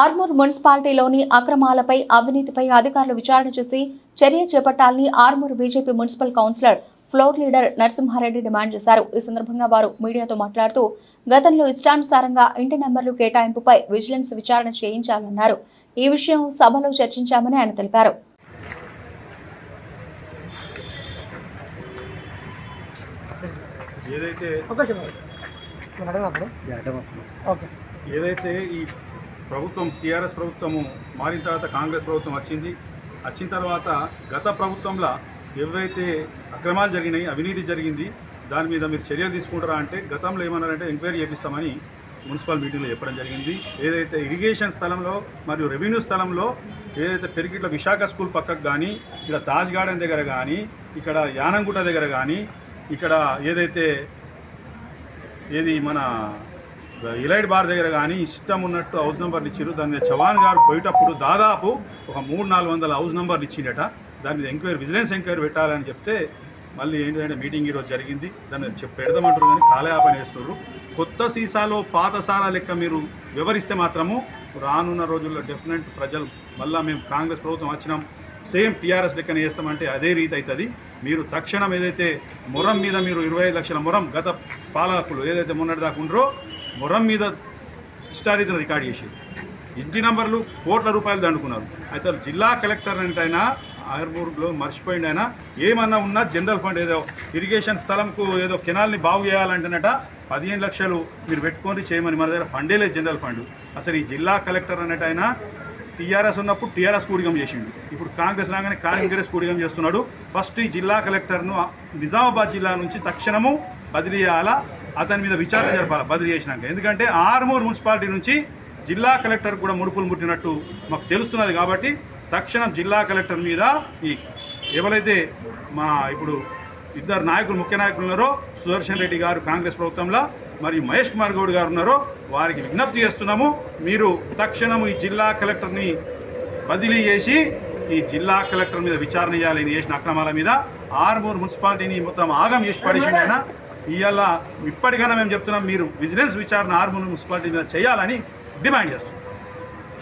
ఆర్మూర్ మున్సిపాలిటీలోని అక్రమాలపై అవినీతిపై అధికారులు విచారణ చేసి చర్య చేపట్టాలని Armoor BJP municipal councillor floor leader Narasimha Reddy demand చేశారు. ఈ సందర్భంగా వారు మీడియాతో మాట్లాడుతూ గతంలో ఇష్టానుసారంగా ఇంటి నెంబర్లు కేటాయింపుపై విజిలెన్స్ విచారణ చేయించాలన్నారు. ఈ విషయం సభలో చర్చించామని ఆయన తెలిపారు. ఏదైతే ఏదైతే ఈ ప్రభుత్వం టీఆర్ఎస్ ప్రభుత్వము మారిన తర్వాత కాంగ్రెస్ ప్రభుత్వం వచ్చింది. వచ్చిన తర్వాత గత ప్రభుత్వంలో ఏవైతే అక్రమాలు జరిగినాయి అవినీతి జరిగింది దాని మీద మీరు చర్యలు తీసుకుంటారా అంటే గతంలో ఏమన్నారంటే ఎంక్వైరీ చేపిస్తామని మున్సిపల్ మీటింగ్లో చెప్పడం జరిగింది. ఏదైతే ఇరిగేషన్ స్థలంలో మరియు రెవెన్యూ స్థలంలో ఏదైతే పెరిగిట్ల విశాఖ స్కూల్ పక్కకు కానీ ఇక్కడ తాజ్ గార్డెన్ దగ్గర కానీ ఇక్కడ యానంగుట్ట దగ్గర కానీ ఇక్కడ ఏదైతే ఏది మన ఇలైట్ బార్ దగ్గర కానీ ఇష్టం ఉన్నట్టు హౌస్ నెంబర్లు ఇచ్చారు దాని మీద చవాన్ గారు పోయేటప్పుడు దాదాపు ఒక మూడు నాలుగు వందల హౌస్ నెంబర్లు ఇచ్చిండట. దాని మీద ఎంక్వైరీ విజిలెన్స్ ఎంక్వైరీ పెట్టాలని చెప్తే మళ్ళీ ఏంటంటే మీటింగ్ ఈరోజు జరిగింది. దాన్ని చెప్పి పెడదామంటారు కానీ కాలయాపన వేస్తున్నారు కొత్త సీసాలో పాత సారా లెక్క మీరు వివరిస్తే మాత్రము రానున్న రోజుల్లో డెఫినెట్ ప్రజలు మళ్ళీ మేము కాంగ్రెస్ ప్రభుత్వం వచ్చినాం సేమ్ టీఆర్ఎస్ లెక్కన చేస్తామంటే అదే రీతి అవుతుంది మీరు తక్షణం ఏదైతే మొరం మీద మీరు ఇరవై ఐదు లక్షల మొరం గత పాలకులు ఏదైతే మొన్నటిదాకా ఉండరో మొరం మీద ఇష్టారీతిని రికార్డ్ చేసేది. ఇంటి నంబర్లు కోట్ల రూపాయలు దండుకున్నారు. అయితే జిల్లా కలెక్టర్ అంటే ఆయన ఆర్మూర్లో మర్చిపోయింది ఆయన ఏమన్నా ఉన్నా జనరల్ ఫండ్ ఏదో ఇరిగేషన్ స్థలంకు ఏదో కెనాల్ని బాగు చేయాలంటేనట పదిహేను లక్షలు మీరు పెట్టుకొని చేయమని మన దగ్గర ఫండే లేదు జనరల్ ఫండ్. అసలు ఈ జిల్లా కలెక్టర్ అన్నట్టు ఆయన టీఆర్ఎస్ ఉన్నప్పుడు టీఆర్ఎస్ కూడిగం చేసిండు. ఇప్పుడు కాంగ్రెస్ రాగానే కాంగ్రెస్ కూడిగం చేస్తున్నాడు. ఫస్ట్ ఈ జిల్లా కలెక్టర్ను నిజామాబాద్ జిల్లా నుంచి తక్షణము బదిలీ చేయాలా? అతని మీద విచారణ జరపాలి బదిలీ చేసినాక. ఎందుకంటే ఆర్మూర్ మున్సిపాలిటీ నుంచి జిల్లా కలెక్టర్ కూడా ముడుపులు ముట్టినట్టు మాకు తెలుస్తున్నది కాబట్టి తక్షణం జిల్లా కలెక్టర్ మీద ఈ ఎవరైతే మా ఇప్పుడు ఇద్దరు నాయకులు ముఖ్య నాయకులు ఉన్నారో సుదర్శన్ రెడ్డి గారు కాంగ్రెస్ ప్రభుత్వంలో మరియు మహేష్ కుమార్ గౌడ్ గారు ఉన్నారో వారికి విజ్ఞప్తి చేస్తున్నాము. మీరు తక్షణము ఈ జిల్లా కలెక్టర్ని బదిలీ చేసి ఈ జిల్లా కలెక్టర్ మీద విచారణ చేయాలని చేసిన అక్రమాల మీద ఆర్మూర్ మున్సిపాలిటీని మొత్తం ఆగం చేసి పడేసిండు ఇవాళ ఇప్పటికైనా మేము చెప్తున్నాం మీరు విజిలెన్స్ విచారణ ఆర్మూర్ మున్సిపాలిటీ మీద చేయాలని డిమాండ్ చేస్తున్నాం.